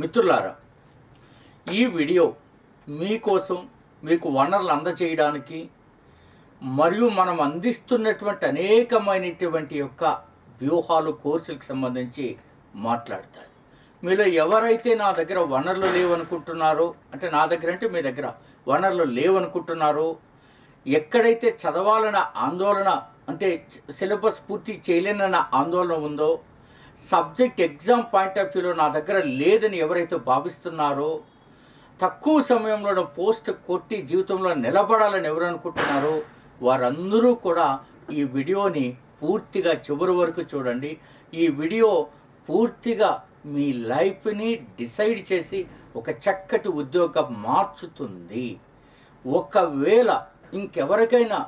మిత్రులారా ఈ వీడియో మీకోసం మీకు వనరులు అందజేయడానికి మరియు మనం అందిస్తున్నటువంటి అనేకమైనటువంటి యొక్క వ్యూహాలు కోర్సులకు సంబంధించి మాట్లాడతారు. మీలో ఎవరైతే నా దగ్గర వనరులు లేవనుకుంటున్నారో అంటే నా దగ్గర అంటే మీ దగ్గర వనరులు లేవనుకుంటున్నారో ఎక్కడైతే చదవాలన్న ఆందోళన అంటే సిలబస్ పూర్తి చేయలేనన్న ఆందోళన ఉందో సబ్జెక్ట్ ఎగ్జామ్ పాయింట్ ఆఫ్ వ్యూలో నా దగ్గర లేదని ఎవరైతే భావిస్తున్నారో తక్కువ సమయంలో పోస్ట్ కొట్టి జీవితంలో నిలబడాలని ఎవరు అనుకుంటున్నారో వారందరూ కూడా ఈ వీడియోని పూర్తిగా చివరి వరకు చూడండి. ఈ వీడియో పూర్తిగా మీ లైఫ్ని డిసైడ్ చేసి ఒక చక్కటి ఉద్యోగం మార్చుతుంది. ఒకవేళ ఇంకెవరికైనా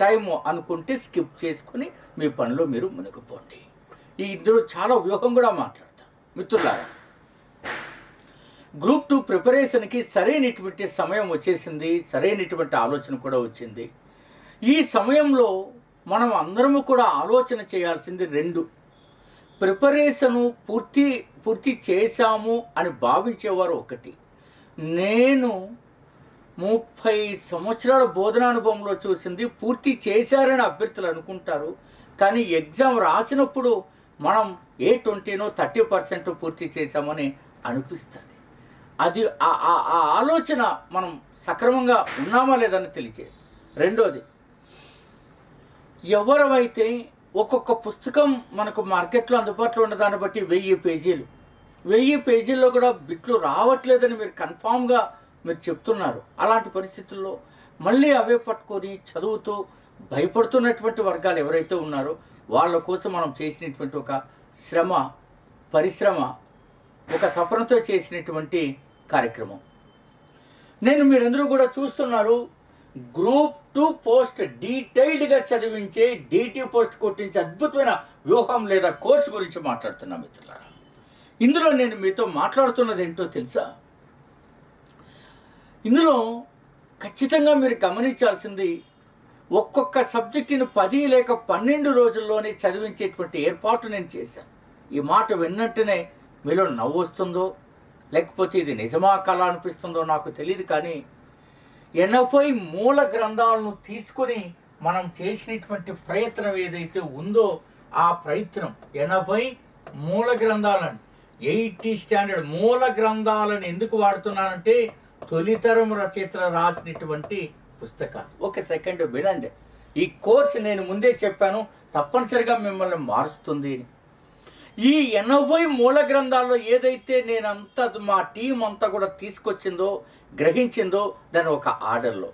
టైం అనుకుంటే స్కిప్ చేసుకుని మీ పనిలో మీరు మునిగిపోండి. ఈ ఇద్దరు చాలా వ్యూహం కూడా మాట్లాడతారు మిత్రులారా గ్రూప్ టూ ప్రిపరేషన్కి సరైనటువంటి సమయం వచ్చేసింది సరైనటువంటి ఆలోచన కూడా వచ్చింది. ఈ సమయంలో మనం అందరము కూడా ఆలోచన చేయాల్సింది రెండు. ప్రిపరేషను పూర్తి పూర్తి చేశాము అని భావించేవారు ఒకటి. నేను ముప్పై సంవత్సరాల బోధనానుభవంలో చూసింది పూర్తి చేశారని అభ్యర్థులు అనుకుంటారు. కానీ ఎగ్జామ్ రాసినప్పుడు మనం ఏ ట్వంటీనో థర్టీ పర్సెంట్ పూర్తి చేశామని అనిపిస్తుంది. అది ఆ ఆలోచన మనం సక్రమంగా ఉన్నామా లేదని తెలియజేస్తుంది రెండోది ఎవరైతే ఒక్కొక్క పుస్తకం మనకు మార్కెట్లో అందుబాటులో ఉన్న దాన్ని బట్టి వెయ్యి పేజీలు. వెయ్యి పేజీల్లో కూడా బిట్లు రావట్లేదని మీరు కన్ఫామ్గా మీరు చెప్తున్నారు. అలాంటి పరిస్థితుల్లో మళ్ళీ అవే పట్టుకొని చదువుతూ భయపడుతున్నటువంటి వర్గాలు ఎవరైతే ఉన్నారో వాళ్ళ కోసం మనం చేసినటువంటి ఒక శ్రమ పరిశ్రమ ఒక తపనతో చేసినటువంటి కార్యక్రమం. నేను మీరందరూ కూడా చూస్తున్నారు గ్రూప్ టూ పోస్ట్ డీటెయిల్డ్గా చదివించే డీటీ పోస్ట్ కొట్టించే అద్భుతమైన వ్యూహం లేదా కోర్స్ గురించి మాట్లాడుతున్నా మిత్రులారా. ఇందులో నేను మీతో మాట్లాడుతున్నది ఏంటో తెలుసా? ఇందులో ఖచ్చితంగా మీరు గమనించాల్సింది ఒక్కొక్క సబ్జెక్టుని పది లేక పన్నెండు రోజుల్లోనే చదివించేటువంటి ఏర్పాటు నేను చేశాను. ఈ మాట విన్నట్టునే మీలో నవ్వు వస్తుందో లేకపోతే ఇది నిజమా కళ అనిపిస్తుందో నాకు తెలియదు కానీ ఎనభై మూల గ్రంథాలను తీసుకుని మనం చేసినటువంటి ప్రయత్నం ఏదైతే ఉందో ఆ ప్రయత్నం ఎనభై మూల గ్రంథాలను ఎయిటీ స్టాండర్డ్ మూల గ్రంథాలను ఎందుకు వాడుతున్నానంటే తొలితరం రచయితలు రాసినటువంటి పుస్తకాలు. ఒక సెకండ్ వినండి. ఈ కోర్సు నేను ముందే చెప్పాను తప్పనిసరిగా మిమ్మల్ని మారుస్తుంది అని. ఈ ఎనభై మూల గ్రంథాల్లో ఏదైతే నేను అంత మా టీం అంతా కూడా తీసుకొచ్చిందో గ్రహించిందో దాని ఒక ఆర్డర్లో.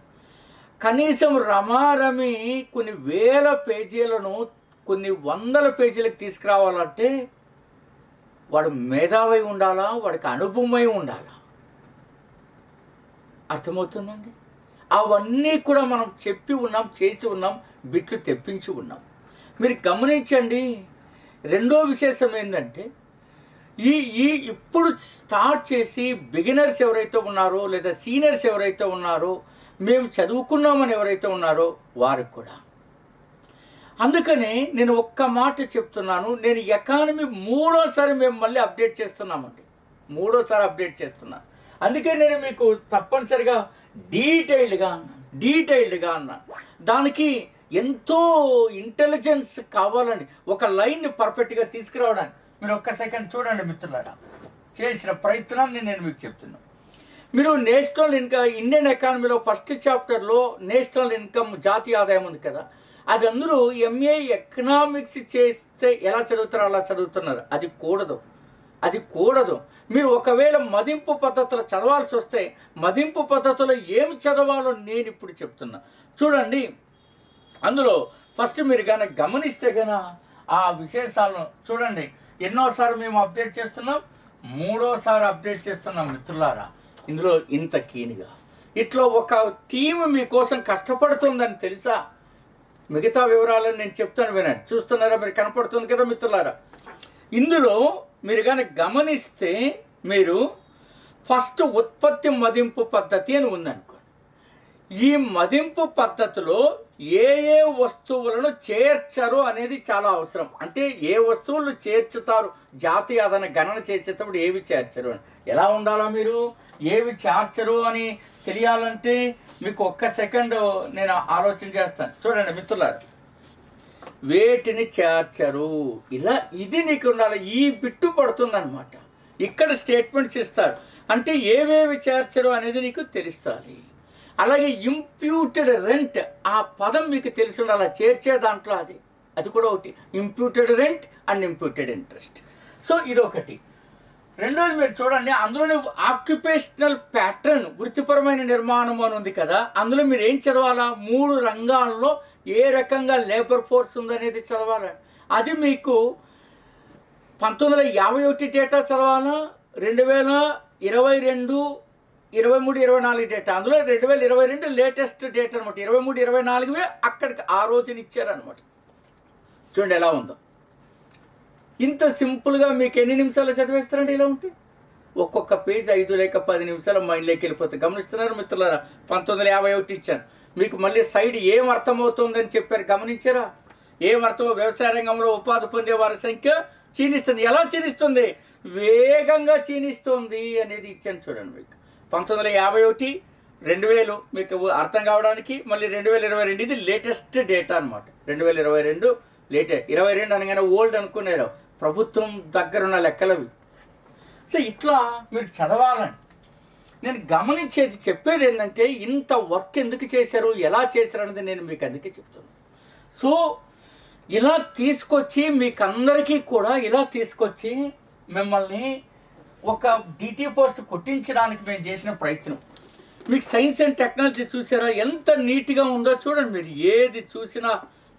కనీసం రమారమి కొన్ని వేల పేజీలను కొన్ని వందల పేజీలకు తీసుకురావాలంటే వాడు మేధావై ఉండాలా? వాడికి అనుభవమై ఉండాలా? అర్థమవుతుందండి? అవన్నీ కూడా మనం చెప్పి ఉన్నాం చేసి ఉన్నాం బిట్లు తెప్పించి ఉన్నాం. మీరు గమనించండి రెండో విశేషం ఏంటంటే ఈ ఈ ఇప్పుడు స్టార్ట్ చేసి బిగినర్స్ ఎవరైతే ఉన్నారో లేదా సీనియర్స్ ఎవరైతే ఉన్నారో మేము చదువుకున్నామని ఎవరైతే ఉన్నారో వారికి కూడా. అందుకనే నేను ఒక్క మాట చెప్తున్నాను నేను ఎకానమీ మూడోసారి మేము మళ్ళీ అప్డేట్ చేస్తున్నామండి. మూడోసారి అప్డేట్ చేస్తున్నాను అందుకే నేను మీకు తప్పనిసరిగా డీటెయిల్డ్గా అన్నాను డీటెయిల్డ్గా అన్నా. దానికి ఎంతో ఇంటెలిజెన్స్ కావాలని ఒక లైన్ని పర్ఫెక్ట్గా తీసుకురావడానికి. మీరు ఒక్క సెకండ్ చూడండి మిత్రులారా. చేసిన ప్రయత్నాన్ని నేను మీకు చెప్తున్నాను మీరు నేషనల్ ఇన్కమ్ ఇండియన్ ఎకానమీలో ఫస్ట్ చాప్టర్లో నేషనల్ ఇన్కమ్ జాతీయ ఆదాయం ఉంది కదా. అది అందరూ ఎంఏ ఎకనామిక్స్ చేస్తే ఎలా చదువుతారో అలా చదువుతున్నారు. అది కూడదు. అది కూడదు. మీరు ఒకవేళ మదింపు పద్ధతులు చదవాల్సి వస్తే మదింపు పద్ధతిలో ఏమి చదవాలో నేను ఇప్పుడు చెప్తున్నా. చూడండి అందులో ఫస్ట్ మీరు కానీ గమనిస్తే గన ఆ విశేషాలను చూడండి. ఎన్నోసార్లు మేము అప్డేట్ చేస్తున్నాం మూడోసారి అప్డేట్ చేస్తున్నాం మిత్రులారా. ఇందులో ఇంత కీనిగా. ఇట్లా ఒక టీం మీకోసం కష్టపడుతుందని తెలుసా? మిగతా వివరాలను నేను చెప్తాను వినండి. చూస్తున్నారా? మీరు కనపడుతుంది కదా మిత్రులారా? ఇందులో మీరు కానీ గమనిస్తే మీరు ఫస్ట్ ఉత్పత్తి మదింపు పద్ధతి అని ఉందనుకోండి. ఈ మదింపు పద్ధతిలో ఏ ఏ వస్తువులను చేర్చరు అనేది చాలా అవసరం. అంటే ఏ వస్తువులను చేర్చుతారు? జాతీయ అదన గణన చేసేటప్పుడు ఏవి చేర్చరు అని. ఎలా ఉండాలా మీరు? ఏవి చేర్చరు అని తెలియాలంటే మీకు ఒక్క సెకండ్ నేను ఆలోచన చేస్తాను. చూడండి మిత్రులారు వేటిని చేర్చరు. ఇలా ఇది నీకు ఉండాలి ఈ బిట్టు పడుతుందన్నమాట. ఇక్కడ స్టేట్మెంట్స్ ఇస్తారు. అంటే ఏవేవి చేర్చరు అనేది నీకు తెలుస్తుంది. అలాగే ఇంప్యూటెడ్ రెంట్ ఆ పదం మీకు తెలిసి ఉండాలి చేర్చే దాంట్లో అది. అది కూడా ఒకటి. Imputed rent and imputed interest. So ఇదొకటి. రెండోది మీరు చూడండి అందులోనే ఆక్యుపేషనల్ ప్యాటర్న్ వృత్తిపరమైన నిర్మాణం అని ఉంది కదా అందులో మీరు ఏం చదవాలా? మూడు రంగాల్లో ఏ రకంగా లేబర్ ఫోర్స్ ఉందనేది చదవాలి? అది మీకు పంతొమ్మిది వందల యాభై ఒకటి డేటా చదవాలా? రెండు వేల ఇరవై రెండు ఇరవై మూడు ఇరవై నాలుగు డేటా అందులో రెండు వేల ఇరవై రెండు లేటెస్ట్ డేటా అనమాట ఇరవై మూడు ఇరవై నాలుగువే అక్కడికి ఆ రోజున ఇచ్చారనమాట చూడండి ఎలా ఉందో. ఇంత సింపుల్గా మీకు ఎన్ని నిమిషాలు చదివేస్తారండి ఇలా ఉంటే? ఒక్కొక్క పేజ్ ఐదు లేక పది నిమిషాలు మైండ్లోకి వెళ్ళిపోతుంది గమనిస్తున్నారు మిత్రులారా? పంతొమ్మిది వందల యాభై ఒకటి ఇచ్చాను మీకు మళ్ళీ సైడ్ ఏం అర్థమవుతుందని చెప్పారు? గమనించారా? ఏం అర్థమో వ్యవసాయ రంగంలో ఉపాధి పొందే వారి సంఖ్య క్షీణిస్తుంది. ఎలా క్షీణిస్తుంది? వేగంగా క్షీణిస్తుంది అనేది ఇచ్చాను చూడండి మీకు. పంతొమ్మిది వందల యాభై ఒకటి రెండు వేలు మీకు అర్థం కావడానికి మళ్ళీ రెండు వేల ఇరవై రెండు. ఇది లేటెస్ట్ డేటా అనమాట రెండు వేల ఇరవై రెండు లేటెస్ట్ ఇరవై రెండు అనగానే ఓల్డ్ అనుకున్నారు ప్రభుత్వం దగ్గరున్న లెక్కలవి. సో ఇట్లా మీరు చదవాలని నేను గమనించేది చెప్పేది ఏంటంటే ఇంత వర్క్ ఎందుకు చేశారు ఎలా చేశారు అనేది నేను మీకు అందుకే చెప్తున్నాను సో ఇలా తీసుకొచ్చి మీకు అందరికీ కూడా ఇలా తీసుకొచ్చి మిమ్మల్ని ఒక డిటీ పోస్ట్ కొట్టించడానికి మేము చేసిన ప్రయత్నం. మీకు సైన్స్ అండ్ టెక్నాలజీ చూసారా ఎంత నీట్గా ఉందో చూడండి మీరు. ఏది చూసినా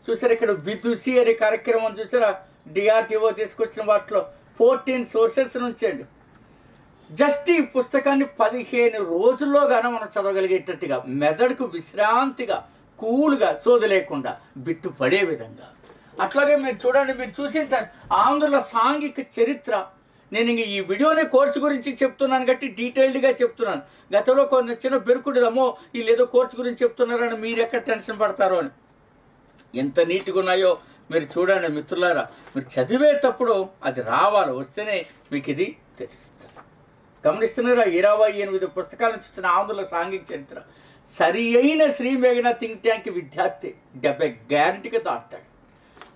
చూసారా ఇక్కడ విదుసి అనే కార్యక్రమం చూసారా? డిఆర్టీఓ తీసుకొచ్చిన వాటిలో ఫోర్టీన్ సోర్సెస్ నుంచి అండి జస్ట్ ఈ పుస్తకాన్ని పదిహేను రోజుల్లో గాన మనం చదవగలిగేటట్టుగా మెదడుకు విశ్రాంతిగా కూల్గా సోది లేకుండా బిట్టు పడే విధంగా. అట్లాగే మీరు చూడండి మీరు చూసింటారు ఆంధ్రుల సాంఘిక చరిత్ర. నేను ఇంక ఈ వీడియోని కోర్సు గురించి చెప్తున్నాను కాబట్టి డీటెయిల్డ్గా చెప్తున్నాను. గతంలో కొంత చిన్న బెరుకుడుదమ్మో వీళ్ళు ఏదో కోర్సు గురించి చెప్తున్నారని మీరు ఎక్కడ టెన్షన్ పడతారో అని. ఎంత నీట్గా ఉన్నాయో మీరు చూడండి మిత్రులారా మీరు చదివేటప్పుడు అది రావాలి వస్తేనే మీకు ఇది తెలుస్తుంది. గమనిస్తున్నారా? ఇరవై ఎనిమిది పుస్తకాలను చూసిన ఆంధ్రుల సాంఘిక చరిత్ర. సరి అయిన శ్రీ మేఘన థింక్ ట్యాంక్ విద్యార్థి డెబ్బై గ్యారంటీగా దాటుతాడు.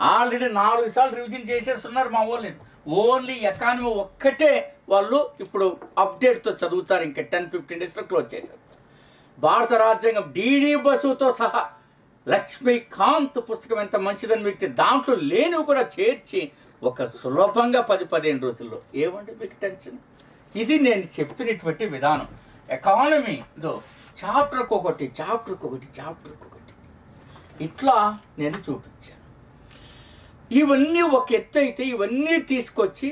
ఆల్రెడీ నాలుగు సార్లు రివిజన్ చేసేస్తున్నారు మా వాళ్ళు. ఓన్లీ ఎకానమీ ఒక్కటే వాళ్ళు ఇప్పుడు అప్డేట్తో చదువుతారు. ఇంకా టెన్ ఫిఫ్టీన్ డేస్లో క్లోజ్ చేసేస్తారు. భారత రాజ్యాంగం డిడి బసుతో సహా లక్ష్మీకాంత్ పుస్తకం ఎంత మంచిదని మీకు దాంట్లో లేనివి కూడా చేర్చి ఒక సులభంగా పది పదిహేను రోజుల్లో. ఏమంటే మీకు టెన్షన్? ఇది నేను చెప్పినటువంటి విధానం. ఎకానమీలో చాప్టర్కి ఒకటి చాప్టర్కి ఒకటి చాప్టర్కి ఒకటి. ఇట్లా నేను చూపించాను. ఇవన్నీ ఒక ఎత్తు అయితే ఇవన్నీ తీసుకొచ్చి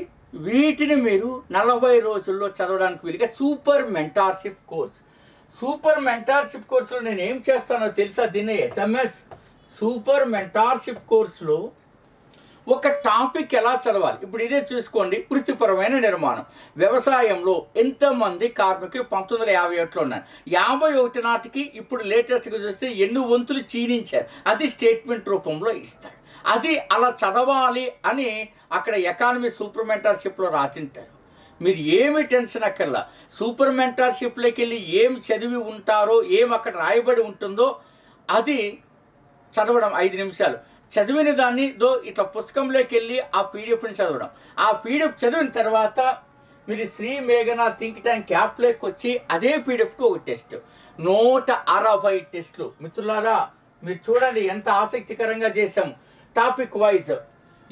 వీటిని మీరు నలభై రోజుల్లో చదవడానికి వీలుగా super mentorship course. Super mentorship కోర్సులో నేను ఏం చేస్తానో తెలుసా దీన్ని? ఎస్ఎంఎస్ సూపర్ మెంటార్షిప్ కోర్సులో ఒక టాపిక్ ఎలా చదవాలి? ఇప్పుడు ఇదే చూసుకోండి వృత్తిపరమైన నిర్మాణం. వ్యవసాయంలో ఎంతమంది కార్మికులు పంతొమ్మిది వందల యాభై ఒకటిలో ఉన్నారు? యాభై ఒకటి నాటికి ఇప్పుడు లేటెస్ట్గా చూస్తే ఎన్ని వంతులు చీనించారు. అది స్టేట్మెంట్ రూపంలో ఇస్తాడు. అది అలా చదవాలి అని అక్కడ ఎకానమీ సూపర్ మెంటర్షిప్లో రాసింటారు. మీరు ఏమి టెన్షన్ అక్కర్లా. సూపర్ మెంటార్షిప్లోకి వెళ్ళి ఏం చదివి ఉంటారో ఏం అక్కడ రాయబడి ఉంటుందో అది చదవడం ఐదు నిమిషాలు. చదివిన దాన్ని దో ఇట్లా పుస్తకంలోకి వెళ్ళి ఆ పీడిఎఫ్ని చదవడం. ఆ పీడిఎఫ్ చదివిన తర్వాత మీరు శ్రీ మేఘనా థింక్ ట్యాంక్ యాప్లోకి వచ్చి అదే పీడిఎఫ్కి ఒక టెస్ట్. నూట అరవై టెస్టులు. మిత్రులారా మీరు చూడండి ఎంత ఆసక్తికరంగా చేసాం టాపిక్ వైజ్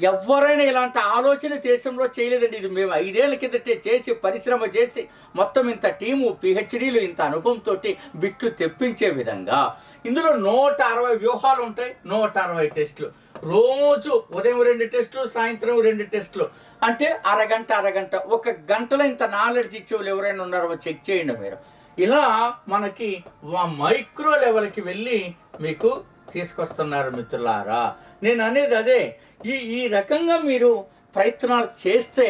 ఎవరైనా ఇలాంటి ఆలోచన దేశంలో చేయలేదండి. ఇది మేము ఐదేళ్ళ కిందటే చేసి పరిశ్రమ చేసి మొత్తం ఇంత టీము పిహెచ్డీలు ఇంత అనుభవంతో బిట్లు తెప్పించే విధంగా. ఇందులో నూట అరవై వ్యూహాలు ఉంటాయి. నూట అరవై టెస్టులు. రోజు ఉదయం రెండు టెస్టులు సాయంత్రం రెండు టెస్టులు. అంటే అరగంట అరగంట. ఒక గంటలో ఇంత నాలెడ్జ్ ఇచ్చేవాళ్ళు ఎవరైనా ఉన్నారో చెక్ చేయండి మీరు. ఇలా మనకి మైక్రో లెవెల్కి వెళ్ళి మీకు తీసుకొస్తున్నారు మిత్రులారా. నేను అనేది అదే. ఈ ఈ రకంగా మీరు ప్రయత్నాలు చేస్తే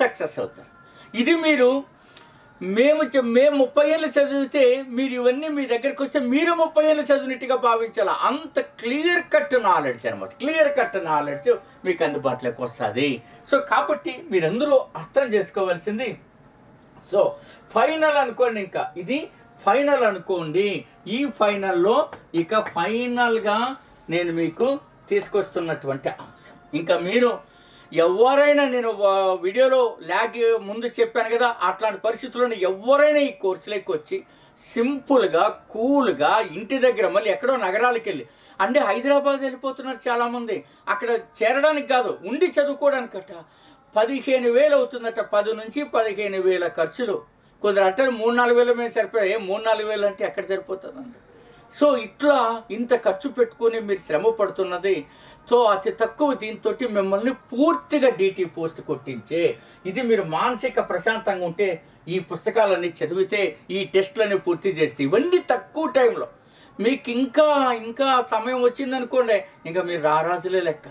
సక్సెస్ అవుతారు. ఇది మీరు మేము మేము ముప్పై ఏళ్ళు చదివితే మీరు ఇవన్నీ మీ దగ్గరికి వస్తే మీరు ముప్పై ఏళ్ళు చదివినట్టుగా భావించాలి? అంత క్లియర్ కట్ నాలెడ్జ్ అనమాట. క్లియర్ కట్ నాలెడ్జ్ మీకు అందుబాటులోకి వస్తుంది. సో కాబట్టి మీరందరూ అర్థం చేసుకోవాల్సింది. సో ఫైనల్ అనుకోండి ఇంకా. ఇది ఫైనల్ అనుకోండి. ఈ ఫైనల్లో ఇక ఫైనల్గా నేను మీకు తీసుకొస్తున్నటువంటి అంశం. ఇంకా మీరు ఎవరైనా నేను వీడియోలో ల్యాగ్ ముందు చెప్పాను కదా అట్లాంటి పరిస్థితుల్లో ఎవరైనా ఈ కోర్సులోకి వచ్చి సింపుల్గా కూల్గా ఇంటి దగ్గర మళ్ళీ ఎక్కడో నగరాలకు వెళ్ళి అంటే హైదరాబాద్ వెళ్ళిపోతున్నారు చాలామంది. అక్కడ చేరడానికి కాదు ఉండి చదువుకోవడానికట. పదిహేను వేలు అవుతుందట పది నుంచి పదిహేను వేల ఖర్చులు. కొందరు అంటారు మూడు నాలుగు వేల మీద సరిపోయాయి మూడు నాలుగు వేలు అంటే ఎక్కడ సరిపోతుందండి సో ఇట్లా ఇంత ఖర్చు పెట్టుకొని మీరు శ్రమ పడుతున్నది సో అతి తక్కువ దీంతో మిమ్మల్ని పూర్తిగా డీటీ పోస్ట్ కొట్టించే ఇది మీరు మానసిక ప్రశాంతంగా ఉంటే ఈ పుస్తకాలన్నీ చదివితే ఈ టెస్ట్లన్నీ పూర్తి చేస్తే ఇవన్నీ తక్కువ టైంలో. మీకు ఇంకా ఇంకా సమయం వచ్చిందనుకోండి ఇంకా మీరు రారాజులే లెక్క.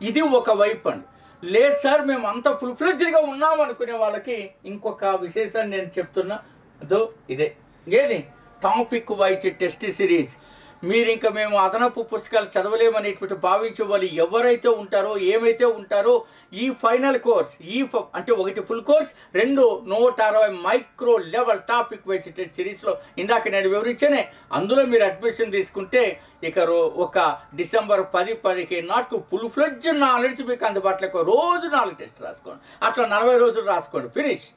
ఇది ఒక వైపు అండి. లేదు సార్ మేము అంత ఫుల్ఫ్లెజ్డ్గా ఉన్నాం అనుకునే వాళ్ళకి ఇంకొక విశేషాన్ని నేను చెప్తున్నా. అదో ఇదే. ఏది? Topic wise test series. మీరు ఇంకా మేము అదనపు పుస్తకాలు చదవలేమనేటువంటి భావించే వాళ్ళు ఎవరైతే ఉంటారో ఏమైతే ఉంటారో ఈ ఫైనల్ కోర్స్ ఈ ఫ- అంటే ఒకటి ఫుల్ కోర్స్ రెండు నూట అరవై మైక్రో లెవెల్ టాపిక్ వైజ్ సిరీస్లో ఇందాక నేను వివరించానే. అందులో మీరు అడ్మిషన్ తీసుకుంటే ఇక రో- ఒక డిసెంబర్ పది పదిహేను నాటికి ఫుల్ ఫ్లెడ్జ్ నాలెడ్జ్ మీకు అందుబాటులోకి రోజు నాలుగు టెస్ట్ రాసుకోండి. అట్లా నలభై రోజులు రాసుకోండి. ఫినిష్.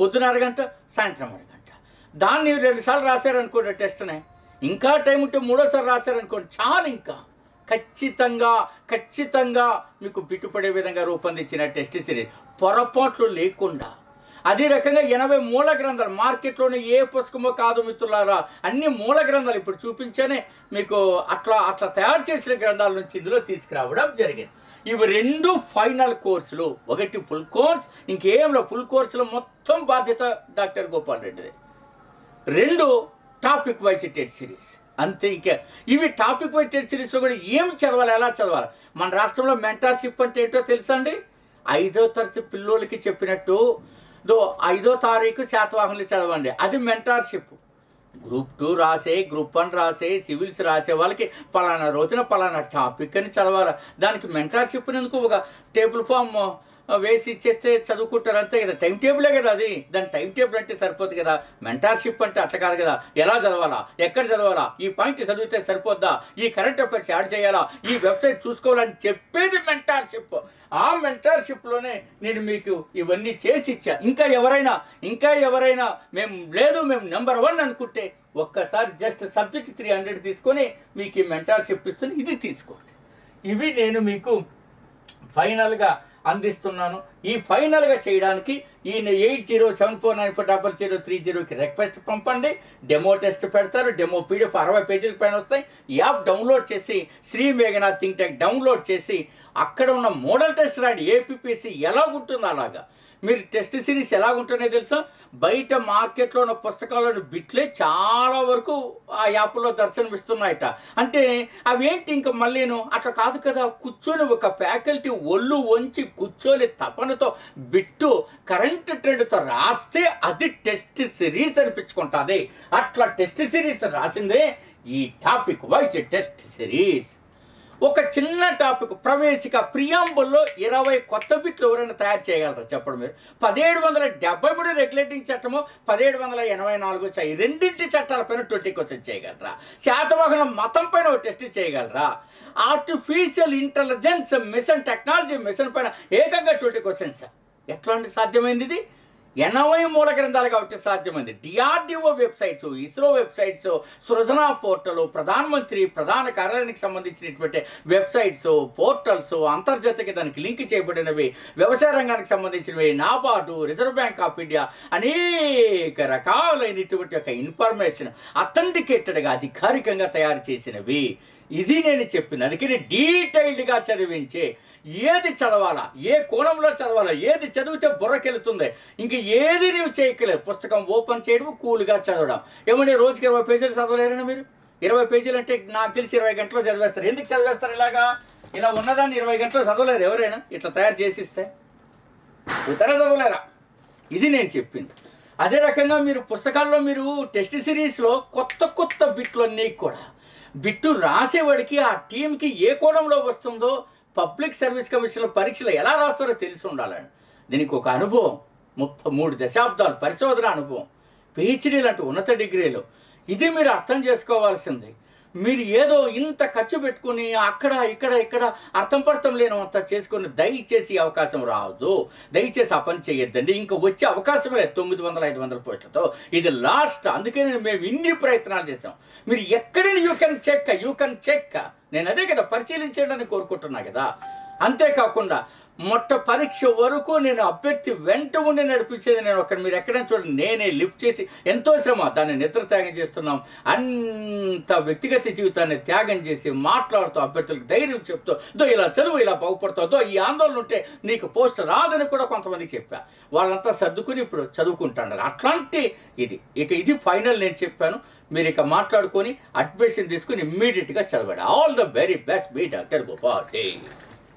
పొద్దున అరగంట సాయంత్రం అరగంట. దాన్ని రెండు సార్లు రాశారనుకోండి టెస్ట్నే. ఇంకా టైం ఉంటే మూడోసారి రాశారనుకోండి చాలు ఇంకా. ఖచ్చితంగా ఖచ్చితంగా మీకు బిట్టుపడే విధంగా రూపొందించిన టెస్ట్ సిరీస్ పొరపాట్లు లేకుండా. అదే రకంగా ఎనభై మూల గ్రంథాలు మార్కెట్లోనే ఏ పుస్తకమో కాదు మిత్రులారా అన్ని మూల గ్రంథాలు ఇప్పుడు చూపించానే మీకు అట్లా అట్లా తయారు చేసిన గ్రంథాల నుంచి ఇందులో తీసుకురావడం జరిగింది. ఇవి రెండు ఫైనల్ కోర్సులు. ఒకటి ఫుల్ కోర్స్ ఇంకేం ఫుల్ కోర్సులో మొత్తం బాధ్యత డాక్టర్ గోపాల్ రెడ్డిది. రెండు టాపిక్ వైజ్ టెడ్ సిరీస్ అంతే ఇంకా. ఇవి టాపిక్ వైజ్ టెడ్ సిరీస్లో కూడా ఏం చదవాలి ఎలా చదవాలి? మన రాష్ట్రంలో మెంటార్షిప్ అంటే ఏంటో తెలుసా అండి ఐదో తరగతి పిల్లోలకి చెప్పినట్టు దో ఐదో తారీఖు శాతవాహనులు చదవండి. అది మెంటార్షిప్ గ్రూప్ టూ రాసే గ్రూప్ వన్ రాసే సివిల్స్ రాసే వాళ్ళకి పలానా రోజున పలానా టాపిక్ అని చదవాలి. దానికి మెంటార్షిప్ ఎందుకు ఒక టేబుల్ ఫామ్ వేసి ఇచ్చేస్తే చదువుకుంటారు. అంతే కదా. టైం టేబులే కదా అది. దాని టైం టేబుల్ అంటే సరిపోదు కదా. మెంటార్షిప్ అంటే అట్ట కాదు కదా. ఎలా చదవాలా? ఎక్కడ చదవాలా? ఈ పాయింట్ చదివితే సరిపోద్దా? ఈ కరెంట్ అఫైర్స్ యాడ్ చేయాలా? ఈ వెబ్సైట్ చూసుకోవాలని చెప్పేది మెంటార్షిప్. ఆ మెంటార్షిప్లోనే నేను మీకు ఇవన్నీ చేసి ఇచ్చా. ఇంకా ఎవరైనా ఇంకా ఎవరైనా మేము లేదు మేము నెంబర్ వన్ అనుకుంటే ఒక్కసారి జస్ట్ సబ్జెక్ట్ త్రీ హండ్రెడ్ తీసుకొని మీకు ఈ మెంటార్షిప్ ఇస్తుంది ఇది తీసుకోండి. ఇవి నేను మీకు ఫైనల్గా అందిస్తున్నాను. ఈ ఫైనల్గా చేయడానికి ఈయన eight zero seven four nine four double zero three జీరోకి రిక్వెస్ట్ పంపండి. డెమో టెస్ట్ పెడతారు. డెమో పీడిఎఫ్ అరవై పేజీల పైన వస్తాయి. యాప్ డౌన్లోడ్ చేసి Shri Meghanath think tech download చేసి అక్కడ ఉన్న మోడల్ టెస్ట్ రాండి ఏపీపీసీ ఎలా ఉంటుందో అలాగా. మీరు టెస్ట్ సిరీస్ ఎలా ఉంటుందో తెలుసా? బయట మార్కెట్లో ఉన్న పుస్తకాలను బిట్లే చాలా వరకు ఆ యాప్లో దర్శనమిస్తున్నాయట. అంటే అవేంటి ఇంకా మళ్ళీను? అట్లా కాదు కదా. కూర్చొని ఒక ఫ్యాకల్టీ ఒళ్ళు వంచి కూర్చొని తపన ట్రెండ్తో బిట్టు కరెంట్ ట్రెండ్తో రాస్తే అది టెస్ట్ సిరీస్ అనిపించుకుంటుంది. అట్లా టెస్ట్ సిరీస్ రాసిందే ఈ టాపిక్ వైజ్ టెస్ట్ సిరీస్. ఒక చిన్న టాపిక్ ప్రవేశిక ప్రియాంబుల్లో ఇరవై కొత్త బిట్లు ఎవరైనా తయారు చేయగలరా? చెప్పడం మీరు. పదిహేడు వందల డెబ్బై మూడు రెగ్యులేటింగ్ చట్టము పదిహేడు వందల ఎనభై నాలుగు వచ్చాయి రెండింటి చట్టాలపైన ట్వంటీ క్వశ్చన్ చేయగలరా? శాతవాహనం మతం పైన ఒక టెస్ట్ చేయగలరా? Artificial intelligence mission technology mission పైన ఏకంగా ట్వంటీ క్వశ్చన్స్. ఎట్లాంటి సాధ్యమైంది ఇది? ఎనభై మూల గ్రంథాలు కాబట్టి సాధ్యమైంది. DRDO websites ISRO websites Srujana portal ప్రధానమంత్రి ప్రధాన కార్యాలయానికి సంబంధించినటువంటి వెబ్సైట్స్ పోర్టల్స్ అంతర్జాతీయ దానికి లింక్ చేయబడినవి వ్యవసాయ రంగానికి సంబంధించినవి NABARD reserve bank of India అనేక రకాలైనటువంటి ఒక ఇన్ఫర్మేషన్ అథెంటికేటెడ్గా అధికారికంగా తయారు చేసినవి. ఇది నేను చెప్పింది అందుకని డీటెయిల్డ్గా చదివించే ఏది చదవాలా ఏ కోణంలో చదవాలా ఏది చదివితే బుర్రకెళ్తుంది ఇంక ఏది నీవు చేయకలేదు పుస్తకం ఓపెన్ చేయడం కూల్గా చదవడం. ఏమంటే రోజుకి ఇరవై పేజీలు చదవలేరని మీరు? ఇరవై పేజీలు అంటే నాకు తెలిసి ఇరవై గంటలు చదివేస్తారు. ఎందుకు చదివేస్తారు ఇలాగా? ఇలా ఉన్నదాన్ని ఇరవై గంటలు చదవలేరు ఎవరైనా? ఇట్లా తయారు చేసిస్తే. ఇతర చదవలేరా? ఇది నేను చెప్పింది. అదే రకంగా మీరు పుస్తకాల్లో మీరు టెస్ట్ సిరీస్లో కొత్త కొత్త బిట్లు అన్నీ కూడా బిట్టు రాసేవాడికి ఆ టీంకి ఏ కోణంలో వస్తుందో పబ్లిక్ సర్వీస్ కమిషన్ పరీక్షలు ఎలా రాస్తారో తెలిసి ఉండాలండి దీనికి ఒక అనుభవం ముప్పై మూడు దశాబ్దాలు పరిశోధన అనుభవం పిహెచ్డీ లాంటి ఉన్నత డిగ్రీలు. ఇది మీరు అర్థం చేసుకోవాల్సింది. మీరు ఏదో ఇంత ఖర్చు పెట్టుకుని అక్కడ ఇక్కడ ఇక్కడ అర్థం పడతం లేనంత చేసుకుని దయచేసి అవకాశం రాదు దయచేసి ఆ పని చేయొద్దండి. ఇంకా వచ్చే అవకాశం లేదు. తొమ్మిది వందల ఐదు వందల పోస్టులతో. ఇది లాస్ట్ అందుకే మేము ఇన్ని ప్రయత్నాలు చేసాం మీరు ఎక్కడైనా you can check you can check నేను అదే కదా పరిశీలించడానికి కోరుకుంటున్నా కదా. అంతేకాకుండా మొట్ట పరీక్ష వరకు నేను అభ్యర్థి వెంట ఉండి నడిపించేది నేను ఒకరి మీరు ఎక్కడైనా చూడండి నేనే లిఫ్ట్ చేసి ఎంతో శ్రమ దాన్ని నిద్ర త్యాగం చేస్తున్నాం. అంత వ్యక్తిగత జీవితాన్ని త్యాగం చేసి మాట్లాడుతూ అభ్యర్థులకు ధైర్యం చెప్తూ దో ఇలా చదువు ఇలా బాగుపడతావు దో ఈ ఆందోళన ఉంటే నీకు పోస్ట్ రాదని కూడా కొంతమందికి చెప్పా. వాళ్ళంతా సర్దుకుని ఇప్పుడు చదువుకుంటున్నారు. అట్లాంటి ఇది. ఇక ఇది ఫైనల్ నేను చెప్పాను. మీరు ఇక మాట్లాడుకొని అడ్మిషన్ తీసుకుని ఇమ్మీడియట్గా చదవండి. ఆల్ ద వెరీ బెస్ట్ మీ డాక్టర్ గోపాల్